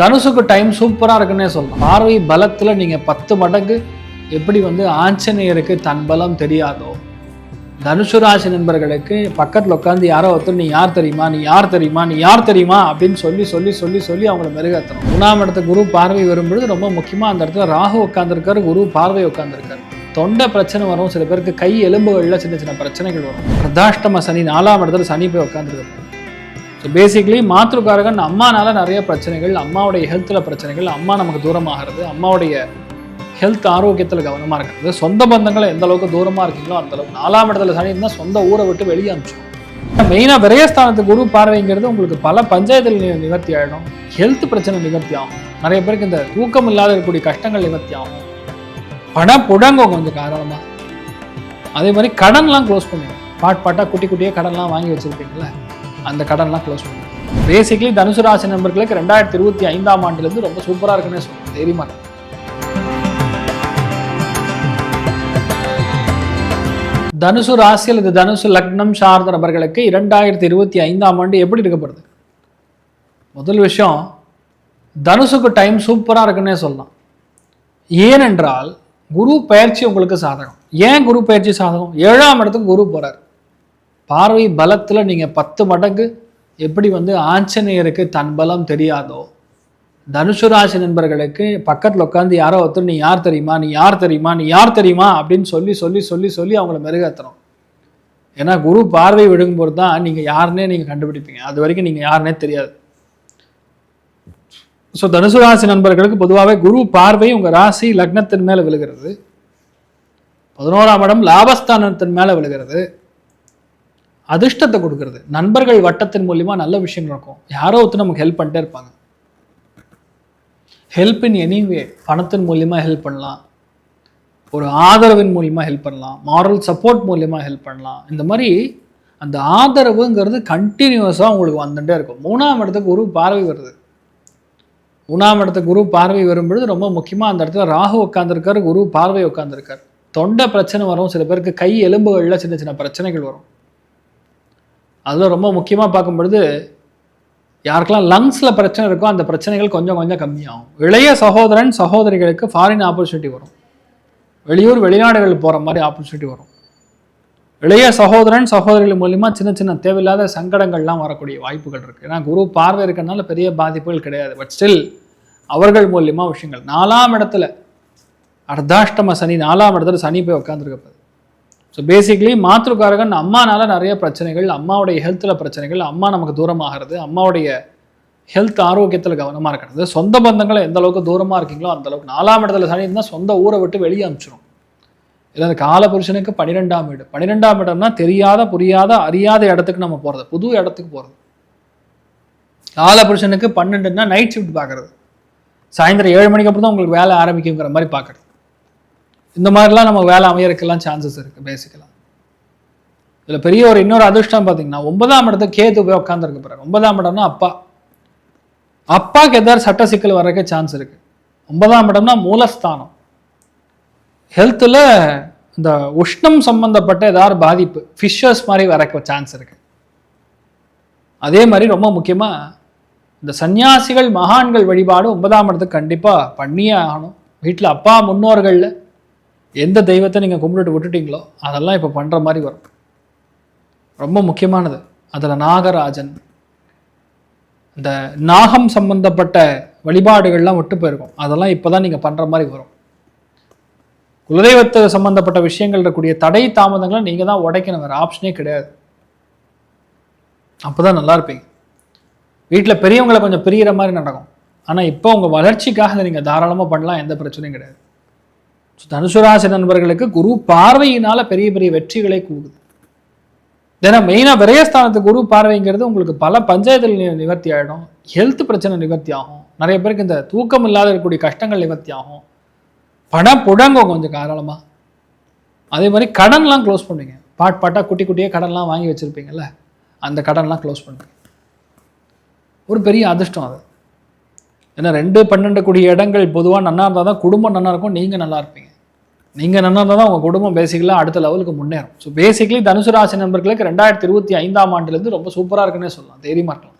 தனுசுக்கு டைம் சூப்பராக இருக்குன்னே சொல்லலாம். பார்வை பலத்தில் நீங்கள் பத்து மடங்கு எப்படி வந்து ஆஞ்சநேயருக்கு தன் பலம் தெரியாதோ தனுசு ராசி நண்பர்களுக்கு பக்கத்தில் உட்காந்து யாரோ ஒருத்தர் நீ யார் தெரியுமா? நீ யார் தெரியுமா? நீ யார் தெரியுமா? அப்படின்னு சொல்லி சொல்லி சொல்லி சொல்லி அவங்கள மெருகேற்றணும் மூணாம் இடத்து குரு பார்வை வரும்பொழுது ரொம்ப முக்கியமாக அந்த இடத்துல ராகு உட்காந்துருக்காரு குரு பார்வை உட்காந்துருக்காரு தொண்டை பிரச்சனை வரும். சில பேருக்கு கை எலும்புகளில் சின்ன சின்ன பிரச்சனைகள் வரும். பிரதாஷ்டம சனி நாலாம் இடத்துல சனி போய் உட்காந்துருக்காரு ஸோ பேசிக்லி மாத்ருக்காரகன் அம்மானால நிறைய பிரச்சனைகள் அம்மாவுடைய ஹெல்த்தில் பிரச்சனைகள் அம்மா நமக்கு தூரமாகிறது அம்மாவுடைய ஹெல்த் ஆரோக்கியத்தில் கவனமாக இருக்கிறது. சொந்த பந்தங்களை எந்த அளவுக்கு தூரமாக இருக்கீங்களோ அந்த அளவுக்கு நாலாம் இடத்துல சனி இருந்தால் சொந்த ஊரை விட்டு வெளியே அனுப்பிச்சோம் மெயினாக விரயஸ்தானத்து குரு பார்வைங்கிறது உங்களுக்கு பல பஞ்சாயத்தில் நிவர்த்தி ஆகிடும் ஹெல்த் பிரச்சனை நிவர்த்தி ஆகும். நிறைய பேருக்கு இந்த தூக்கம் இல்லாத இருக்கக்கூடிய கஷ்டங்கள் நிவர்த்தி ஆகும். பணம் புழங்கும் கொஞ்சம் காரணமாக அதே மாதிரி கடன்லாம் க்ளோஸ் பண்ணுவோம் பாட் பாட்டாக குட்டி குட்டியாக கடன்லாம் வாங்கி வச்சுருப்பீங்களே அந்த கடன்லாம் க்ளோஸ் பண்ணுங்க பேசிக்லி தனுசு ராசி நண்பர்களுக்கு ரெண்டாயிரத்தி இருபத்தி ஐந்தாம் ஆண்டுலேருந்து ரொம்ப சூப்பராக இருக்குன்னே சொல்லுவேன் தைரியமாக இருக்கும் தனுசு ராசி அல்லது தனுசு லக்னம் சார்ந்த நபர்களுக்கு இரண்டாயிரத்தி இருபத்தி ஐந்தாம் ஆண்டு எப்படி இருக்கப்படுது முதல் விஷயம் தனுசுக்கு டைம் சூப்பராக இருக்குன்னே சொல்லலாம். ஏனென்றால் குரு பயிற்சி உங்களுக்கு சாதகம். ஏன் குரு பயிற்சி சாதகம்? ஏழாம் இடத்துக்கு குரு போகிறார் பார்வை பலத்தில் நீங்கள் பத்து மடங்கு எப்படி வந்து ஆஞ்சநேயருக்கு தன் பலம் தெரியாதோ தனுசு ராசி நண்பர்களுக்கு பக்கத்தில் உட்காந்து யாரோ ஒருத்தர் நீ யார் தெரியுமா? நீ யார் தெரியுமா? நீ யார் தெரியுமா? அப்படின்னு சொல்லி சொல்லி சொல்லி சொல்லி அவங்கள மெருகேற்றணும் ஏன்னா குரு பார்வை விழுங்கும்போது தான் நீங்கள் யாருன்னே நீங்கள் கண்டுபிடிப்பீங்க. அது வரைக்கும் நீங்கள் யாருன்னே தெரியாது. ஸோ தனுசு ராசி நண்பர்களுக்கு பொதுவாகவே குரு பார்வை உங்கள் ராசி லக்னத்தின் மேலே விழுகிறது. பதினோராம் இடம் லாபஸ்தானத்தின் மேலே விழுகிறது. அதிர்ஷ்டத்தை கொடுக்கறது. நண்பர்கள் வட்டத்தின் மூலிமா நல்ல விஷயம் இருக்கும் யாரோ ஒருத்தர் நமக்கு ஹெல்ப் பண்ணிட்டே இருப்பாங்க. ஹெல்ப் இன் எனிவே பணத்தின் மூலிமா ஹெல்ப் பண்ணலாம். ஒரு ஆதரவின் மூலிமா ஹெல்ப் பண்ணலாம். மாரல் சப்போர்ட் மூலிமா ஹெல்ப் பண்ணலாம். இந்த மாதிரி அந்த ஆதரவுங்கிறது கண்டினியூஸாக உங்களுக்கு வந்துட்டே இருக்கும். மூணாம் இடத்துக்கு குரு பார்வை வருது. மூணாம் இடத்துக்கு குரு பார்வை வரும்பொழுது ரொம்ப முக்கியமாக அந்த இடத்துல ராகு உட்காந்துருக்காரு குரு பார்வை உட்காந்துருக்கார் தொண்டை பிரச்சனை வரும். சில பேருக்கு கை எலும்புகளில் சின்ன சின்ன பிரச்சனைகள் வரும். அதில் ரொம்ப முக்கியமாக பார்க்கும்பொழுது யாருக்கெல்லாம் லங்ஸில் பிரச்சனை இருக்கோ அந்த பிரச்சனைகள் கொஞ்சம் கொஞ்சம் கம்மியாகும். இளைய சகோதரன் சகோதரிகளுக்கு ஃபாரின் ஆப்பர்ச்சுனிட்டி வரும். வெளியூர் வெளிநாடுகள் போகிற மாதிரி ஆப்பர்ச்சுனிட்டி வரும். இளைய சகோதரன் சகோதரிகள் மூலிமா சின்ன சின்ன தேவையில்லாத சங்கடங்கள்லாம் வரக்கூடிய வாய்ப்புகள் இருக்குது ஏன்னா குரு பார்வை இருக்கறனால பெரிய பாதிப்புகள் கிடையாது. பட் ஸ்டில் அவர்கள் மூலியமாக விஷயங்கள். நாலாம் இடத்துல அர்த்தாஷ்டம சனி நாலாம் இடத்துல சனி போய் உட்காந்துருக்கப்பது ஸோ பேசிக்லி மாத்ருக்காரகன் அம்மானால நிறைய பிரச்சனைகள் அம்மாவுடைய ஹெல்த்தில் பிரச்சனைகள் அம்மா நமக்கு தூரமாகிறது அம்மாவுடைய ஹெல்த் ஆரோக்கியத்தில் கவனமாக இருக்கிறது சொந்த பந்தங்களை எந்த அளவுக்கு தூரமாக இருக்கீங்களோ அந்த அளவுக்கு நாலாம் இடத்துல சனி இருந்தால் சொந்த ஊரை விட்டு வெளியே அனுப்பிச்சிடும் இல்லை அந்த காலபுருஷனுக்கு பன்னிரெண்டாம் வீடு. பன்னிரெண்டாம் இடம்னா தெரியாத புரியாத அறியாத இடத்துக்கு நம்ம போகிறது புது இடத்துக்கு போகிறது காலபுருஷனுக்கு பன்னெண்டுன்னா நைட் ஷிஃப்ட் பார்க்குறது சாயந்தரம் ஏழு மணிக்கு அப்புறம் தான் உங்களுக்கு வேலை ஆரம்பிக்குங்கிற மாதிரி பார்க்குறது இந்த மாதிரிலாம் நம்ம வேலை அமையறதுக்கெல்லாம் சான்சஸ் இருக்குது பேசிக்கலாம் இதில் பெரிய ஒரு இன்னொரு அதிர்ஷ்டம் பார்த்தீங்கன்னா ஒன்பதாம் இடத்துல கேது போய் உட்காந்துருக்க போகிறார் ஒன்பதாம் இடம்னா அப்பா. அப்பாவுக்கு எதாவது சட்ட சிக்கல் வர்றதுக்கு சான்ஸ் இருக்கு. ஒன்பதாம் இடம்னா மூலஸ்தானம். ஹெல்த்தில் இந்த உஷ்ணம் சம்பந்தப்பட்ட ஏதாவது பாதிப்பு ஃபிஷர்ஸ் மாதிரி வரக்க சான்ஸ் இருக்கு. அதே மாதிரி ரொம்ப முக்கியமாக இந்த சன்னியாசிகள் மகான்கள் வழிபாடு ஒன்பதாம் இடத்துக்கு கண்டிப்பாக பண்ணியே ஆகணும். வீட்டில் அப்பா முன்னோர்களில் எந்த தெய்வத்தை நீங்கள் கும்பிட்டுட்டு விட்டுட்டீங்களோ அதெல்லாம் இப்போ பண்ணுற மாதிரி வரும். ரொம்ப முக்கியமானது. அதில் நாகராஜன் இந்த நாகம் சம்பந்தப்பட்ட வழிபாடுகள்லாம் விட்டு போயிருக்கும். அதெல்லாம் இப்போ தான் நீங்கள் பண்ணுற மாதிரி வரும். குலதெய்வத்தை சம்பந்தப்பட்ட விஷயங்கள் இருக்கக்கூடிய தடை தாமதங்களை நீங்கள் தான் உடைக்கணும். வேறு ஆப்ஷனே கிடையாது. அப்போ தான் நல்லா இருப்பீங்க. வீட்டில் பெரியவங்களை கொஞ்சம் பிரியிற மாதிரி நடக்கும். ஆனால் இப்போ உங்கள் வளர்ச்சிக்காக நீங்கள் தாராளமாக பண்ணலாம். எந்த பிரச்சனையும் கிடையாது. தனுசுராசி நண்பர்களுக்கு குரு பார்வையினால பெரிய பெரிய வெற்றிகளை கூடுது. ஏன்னா மெயினாக விரயஸ்தானத்து குரு பார்வைங்கிறது உங்களுக்கு பல பஞ்சாயத்தில் நிவர்த்தி ஆகிடும் ஹெல்த் பிரச்சனை நிவர்த்தி ஆகும். நிறைய பேருக்கு இந்த தூக்கம் இல்லாத இருக்கக்கூடிய கஷ்டங்கள் நிவர்த்தி ஆகும். பணம் புழங்கும் கொஞ்சம் காரணமாக அதே மாதிரி கடன்லாம் க்ளோஸ் பண்ணுவீங்க பாட் பாட்டாக குட்டி குட்டியாக கடன்லாம் வாங்கி வச்சுருப்பீங்கல்ல அந்த கடன்லாம் க்ளோஸ் பண்ணுவீங்க ஒரு பெரிய அதிர்ஷ்டம் அது. ஏன்னா ரெண்டு பன்னெண்டு கூடிய இடங்கள் பொதுவாக நல்லா இருந்தால் தான் குடும்பம் நல்லா இருக்கும் நீங்கள் நல்லா இருப்பீங்க. நீங்கள் நல்லா இருந்தால் தான் உங்கள் குடும்பம் பேசிக்கலாக அடுத்த லெவலுக்கு முன்னேறும். ஸோ பேசிக்கலி தனுசு ராசி நண்பர்களுக்கு ரெண்டாயிரத்தி இருபத்தி ஐந்தாம் ஆண்டுலேருந்து ரொம்ப சூப்பராக இருக்குன்னே சொல்லலாம். தைரியமாக இருக்கலாம்